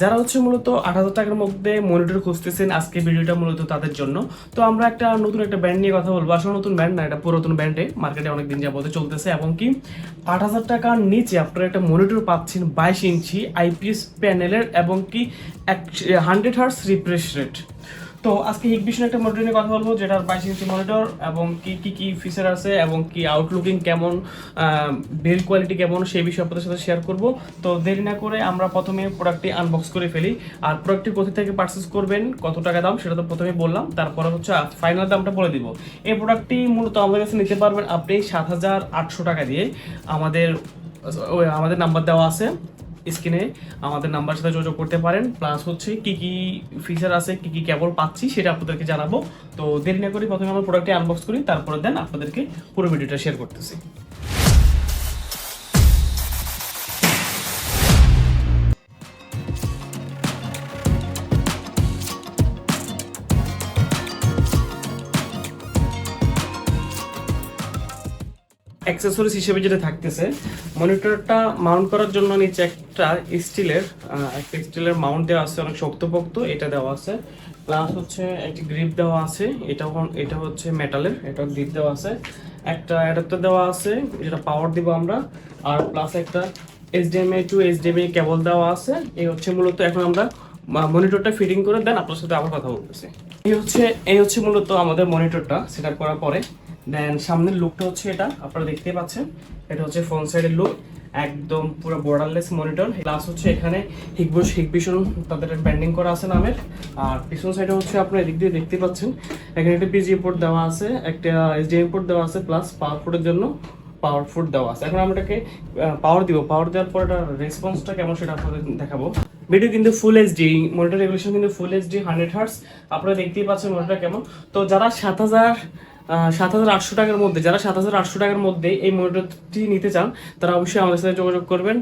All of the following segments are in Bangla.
যারা হচ্ছে মূলত আট হাজার টাকার মধ্যে মনিটর খুঁজতেছেন আজকে ভিডিওটা মূলত তাদের জন্য। তো আমরা একটা নতুন একটা ব্র্যান্ড নিয়ে কথা বলব। আসলে নতুন ব্র্যান্ড না, এটা পুরাতন ব্র্যান্ডে মার্কেটে অনেক দিন যাবতে চলতেছে এবং কি আট হাজার টাকার নিচে আপনারা একটা মনিটর পাচ্ছেন বাইশ ইঞ্চি আইপিএস প্যানেলের এবং কি হান্ড্রেড হার্স রিফ্রেশ রেট তো আজকে হিক বিষয়ে একটা মনিটর নিয়ে কথা বলব, যেটার বাইশ ইঞ্চি মনিটর এবং কি কি কি ফিচার আছে এবং কি আউটলুকিং কেমন বিল্ড কোয়ালিটি কেমন, সেই বিষয়ে আপনাদের সাথে শেয়ার করব। তো দেরি না করে আমরা প্রথমে প্রোডাক্টটি আনবক্স করে ফেলি। আর প্রোডাক্টটি কোথা থেকে পারচেস করবেন, কত টাকা দাম, সেটা তো প্রথমে বললাম। তারপরে হচ্ছে ফাইনাল দামটা বলে দিব। এই প্রোডাক্টটি মূলত আমাদের কাছে নিতে পারবেন আপনি সাত হাজার আটশো টাকা দিয়ে। আমাদের আমাদের নাম্বার দেওয়া আছে। স্ক্রিনে আমাদের নাম্বার সাথে যোগাযোগ করতে পারেন। প্লাস হচ্ছে কি কি ফিচার আছে, কি কি কেবল পাচ্ছি সেটা আপনাদেরকে জানাব। তো দেরি না করি প্রথমে আমরা প্রোডাক্টটি আনবক্স করি, তারপরে দেন আপনাদেরকে পুরো ভিডিওটা শেয়ার করতেছি। অ্যাক্সেসরিজ হিসেবে যেটা থাকতেছে মনিটরটা মাউন্ট করার জন্য নিচে একটা স্টিলের একটা স্টিলের মাউন্ট দেওয়া আছে, অনেক শক্তপোক্ত, এটা দেওয়া আছে। প্লাস হচ্ছে একটি গ্রিপ দেওয়া আছে, এটা এটা হচ্ছে মেটালের এটা গ্রিপ দেওয়া আছে। একটা অ্যাডাপ্টার দেওয়া আছে, যেটা পাওয়ার দিব আমরা। আর প্লাস একটা এইচডিএমআই টু এইচডিএমআই কেবল দেওয়া আছে। এই হচ্ছে মূলত এখন আমরা মনিটরটা ফিটিং করে দেন আপনার সাথে আবার কথা বলতেছি। এই হচ্ছে এই হচ্ছে মূলত আমাদের মনিটরটা সেট করার পরে। দেন সামনের লুকটা হচ্ছে এটা, আপনারা দেখতে পাচ্ছেন। এটা হচ্ছে ফ্রন্ট সাইডের লুক একদম পুরো বর্ডারলেস মনিটর প্লাস হচ্ছে এখানে হিগবুশ হিগবিশন তাদের ব্যান্ডিং করা আছে নামের। আর পিছন সাইডে হচ্ছে আপনারা এদিক দিয়ে দেখতে পাচ্ছেন, এখানে একটা পিজি পোর্ট দেওয়া আছে, একটা এইচডিএম পোর্ট দেওয়া আছে প্লাস পাওয়ার পোর্টের জন্য পাওয়ার ফুড দেওয়া আছে। এখন আমরা এটাকে পাওয়ার দিব। পাওয়ার দেওয়ার পর এটা রেসপন্সটা কেমন সেটা আপনাদের দেখাবো। ভিডিও কিন্তু ফুল এইচডি মনিটর রেগুলেশন কিন্তু ফুল এইচডি হান্ড্রেড হার্টস আপনারা দেখতেই পাচ্ছেন মনিটর কেমন। তো যারা সাত হাজার সাত হাজার আটশো টাকার মধ্যে, যারা সাত হাজার আটশো টাকার মধ্যে এই মনিটরটি নিতে চান, তারা অবশ্যই আমাদের সাথে যোগাযোগ করবেন।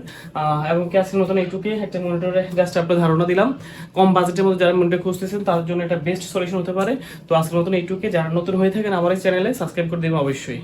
এবং কি আজকের মতন এইটুকুই একটা মনিটরে জাস্ট আপনার ধারণা দিলাম। কম বাজেটের মধ্যে যারা মনিটর খুঁজতেছেন, তার জন্য এটা বেস্ট সলিউশন হতে পারে। তো আজকের মতন এইটুকুই যারা নতুন হয়ে থাকেন আমার এই চ্যানেলে সাবস্ক্রাইব করে দেবেন অবশ্যই।